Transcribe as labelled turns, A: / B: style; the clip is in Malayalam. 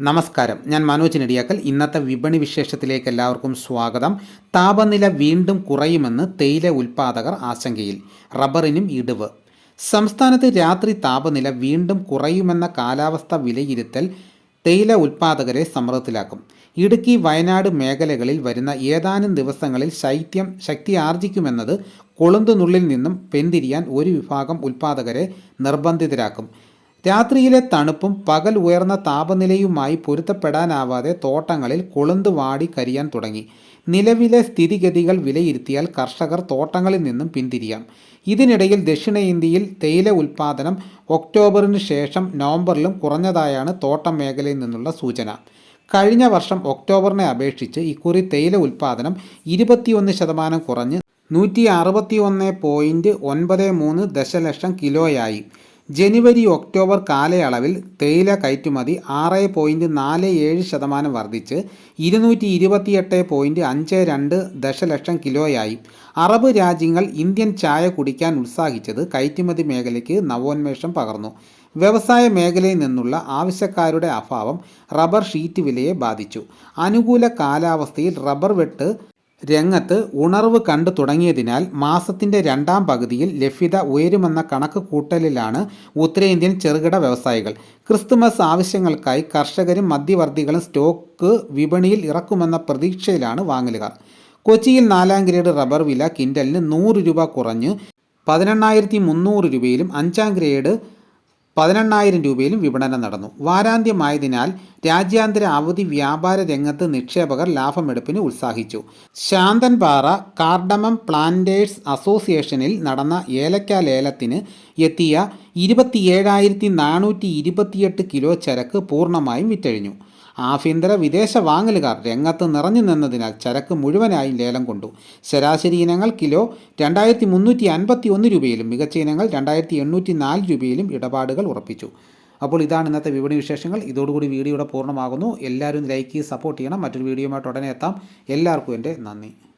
A: നമസ്കാരം. ഞാൻ മനോജ് നെടിയാക്കൽ. ഇന്നത്തെ വിപണി വിശേഷത്തിലേക്ക് എല്ലാവർക്കും സ്വാഗതം. താപനില വീണ്ടും കുറയുമെന്ന് തേയില ഉൽപാദകർ ആശങ്കയിൽ. റബ്ബറിനും ഇടിവ്. സംസ്ഥാനത്ത് രാത്രി താപനില വീണ്ടും കുറയുമെന്ന കാലാവസ്ഥ വിലയിരുത്തൽ തേയില ഉൽപാദകരെ സമ്മർദ്ദത്തിലാക്കും. ഇടുക്കി വയനാട് മേഖലകളിൽ വരുന്ന ഏതാനും ദിവസങ്ങളിൽ ശൈത്യം ശക്തി ആർജിക്കുമെന്നത് കൊളുന്തുനുള്ളിൽ നിന്നും പെന്തിരിയാൻ ഒരു വിഭാഗം ഉൽപാദകരെ നിർബന്ധിതരാക്കും. രാത്രിയിലെ തണുപ്പും പകൽ ഉയർന്ന താപനിലയുമായി പൊരുത്തപ്പെടാനാവാതെ തോട്ടങ്ങളിൽ കൊളുന്ത് വാടി കരിയാൻ തുടങ്ങി. നിലവിലെ സ്ഥിതിഗതികൾ വിലയിരുത്തിയാൽ കർഷകർ തോട്ടങ്ങളിൽ നിന്നും പിന്തിരിയാം. ഇതിനിടയിൽ ദക്ഷിണേന്ത്യയിൽ തേയില ഉൽപ്പാദനം ഒക്ടോബറിന് ശേഷം നവംബറിലും കുറഞ്ഞതായാണ് തോട്ടം മേഖലയിൽ നിന്നുള്ള സൂചന. കഴിഞ്ഞ വർഷം ഒക്ടോബറിനെ അപേക്ഷിച്ച് ഇക്കുറി തേയില ഉൽപ്പാദനം ഇരുപത്തിയൊന്ന് ശതമാനം കുറഞ്ഞ് നൂറ്റി അറുപത്തി ഒന്ന് പോയിന്റ് ഒൻപത് മൂന്ന് ദശലക്ഷം കിലോയായി. ജനുവരി ഒക്ടോബർ കാലയളവിൽ തേയില കയറ്റുമതി ആറ് പോയിന്റ് നാല് ഏഴ് ശതമാനം വർദ്ധിച്ച് ഇരുന്നൂറ്റി ഇരുപത്തിയെട്ട് പോയിന്റ് അഞ്ച് രണ്ട് ദശലക്ഷം കിലോയായി. അറബ് രാജ്യങ്ങൾ ഇന്ത്യൻ ചായ കുടിക്കാൻ ഉത്സാഹിച്ചത് കയറ്റുമതി മേഖലയ്ക്ക് നവോന്മേഷം പകർന്നു. വ്യവസായ മേഖലയിൽ നിന്നുള്ള ആവശ്യക്കാരുടെ അഭാവം റബ്ബർ ഷീറ്റ് വിലയെ ബാധിച്ചു. അനുകൂല കാലാവസ്ഥയിൽ റബ്ബർ വെട്ട് രംഗത്ത് ഉണർവ് കണ്ടു തുടങ്ങിയതിനാൽ മാസത്തിന്റെ രണ്ടാം പകുതിയിൽ ലഭ്യത ഉയരുമെന്ന കണക്ക് കൂട്ടലിലാണ് ഉത്തരേന്ത്യൻ ചെറുകിട വ്യവസായികൾ. ക്രിസ്തുമസ് ആവശ്യങ്ങൾക്കായി കർഷകരും മധ്യവർത്തികളും സ്റ്റോക്ക് വിപണിയിൽ ഇറക്കുമെന്ന പ്രതീക്ഷയിലാണ് വാങ്ങലുകാർ. കൊച്ചിയിൽ നാലാം ഗ്രേഡ് റബ്ബർ വില കിൻഡലിന് നൂറ് രൂപ കുറഞ്ഞ് പതിനെണ്ണായിരത്തി മുന്നൂറ് രൂപയിലും അഞ്ചാം ഗ്രേഡ് പതിനെണ്ണായിരം രൂപയിലും വിപണനം നടന്നു. വാരാന്ത്യമായതിനാൽ രാജ്യാന്തര അവധി വ്യാപാര രംഗത്ത് നിക്ഷേപകർ ലാഭമെടുപ്പിന് ഉത്സാഹിച്ചു. ശാന്തൻപാറ കാർഡമം പ്ലാന്റേഴ്സ് അസോസിയേഷനിൽ നടന്ന ഏലക്ക ലേലത്തിന് എത്തിയ ഇരുപത്തിയേഴായിരത്തി നാനൂറ്റി ഇരുപത്തിയെട്ട് കിലോ ചരക്ക് പൂർണമായും വിറ്റഴിഞ്ഞു. ആഭ്യന്തര വിദേശ വാങ്ങലുകാർ രംഗത്ത് നിറഞ്ഞു നിന്നതിനാൽ ചരക്ക് മുഴുവനായും ലേലം കൊണ്ടു. ശരാശരി ഇനങ്ങൾ കിലോ രണ്ടായിരത്തി മുന്നൂറ്റി അൻപത്തി ഒന്ന് രൂപയിലും മികച്ച ഇനങ്ങൾ രണ്ടായിരത്തി എണ്ണൂറ്റി നാല് രൂപയിലും ഇടപാടുകൾ ഉറപ്പിച്ചു. അപ്പോൾ ഇതാണ് ഇന്നത്തെ വിപണി വിശേഷങ്ങൾ. ഇതോടുകൂടി വീഡിയോയുടെ പൂർണമാകുന്നു. എല്ലാവരും ലൈക്ക് സപ്പോർട്ട് ചെയ്യണം. മറ്റൊരു വീഡിയോയുമായിട്ട് ഉടനെ എത്താം. എല്ലാവർക്കും എന്റെ നന്ദി.